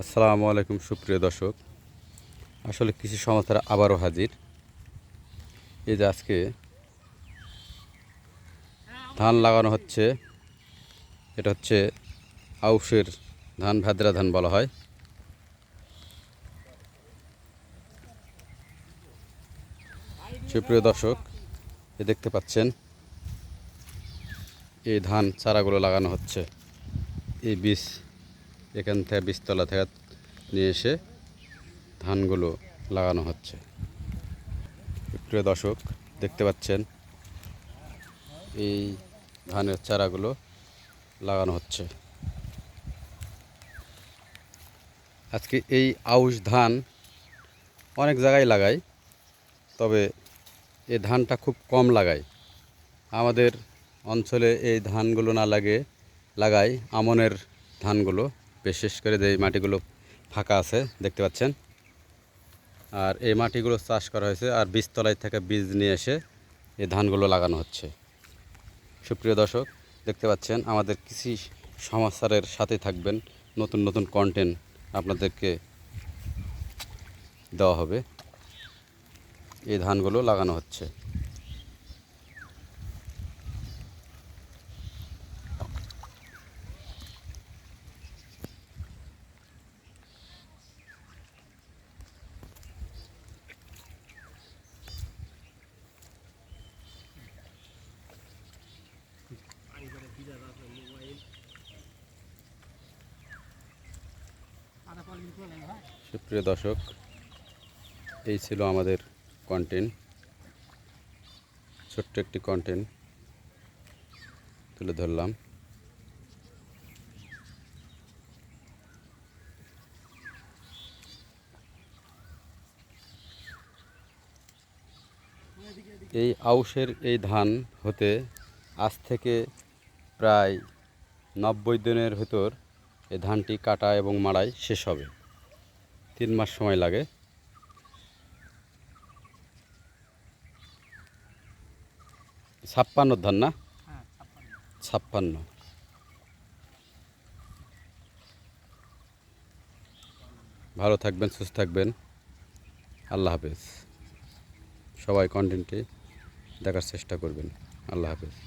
আসসালামু আলাইকুম, সুপ্রিয় দর্শক। আসলে কৃষি সমাচার আবারও হাজির। এই যে আজকে ধান লাগানো হচ্ছে, এটা হচ্ছে আউশের ধান, ভাদ্রা ধান বলা হয়। সুপ্রিয় দর্শক, এ দেখতে পাচ্ছেন, এই ধান চারাগুলো লাগানো হচ্ছে, এই বীজ। এখান থেকে বীজতলা থেকে নিয়ে এসে ধানগুলো লাগানো হচ্ছে। প্রিয় দর্শক, দেখতে পাচ্ছেন, এই ধানের চারাগুলো লাগানো হচ্ছে। আজকে এই আউশ ধান অনেক জায়গায় লাগাই, তবে এই ধানটা খুব কম লাগাই। আমাদের অঞ্চলে এই ধানগুলো না লাগে লাগাই আমনের ধানগুলো। বিশেষ করে যে মাটিগুলো ফাঁকা আছে, দেখতে পাচ্ছেন। আর এই মাটিগুলো চাষ করা হয়েছে আর বীজতলায় থেকে বীজ নিয়ে এসে এই ধানগুলো লাগানো হচ্ছে। সুপ্রিয় দর্শক, দেখতে পাচ্ছেন, আমাদের কৃষি সমাচারের সাথে থাকবেন। নতুন নতুন কন্টেন্ট আপনাদেরকে দেওয়া হবে। এই ধানগুলো লাগানো হচ্ছে। সুপ্রিয় দর্শক, এই ছিল আমাদের কন্টেন্ট ছোট্ট একটি কন্টেন্ট তুলে ধরলাম। এই আউশের এই ধান হতে আজ থেকে প্রায় নব্বই দিনের ভেতর এই ধানটি কাটা এবং মাড়াই শেষ হবে। তিন মাস সময় লাগে। ছাপ্পান্ন ধান না? ছাপ্পান্ন। ভালো থাকবেন সুস্থ থাকবেন। আল্লাহ হাফেজ। সবাই কন্টেন্টে দেখার চেষ্টা করবেন। আল্লাহ হাফেজ।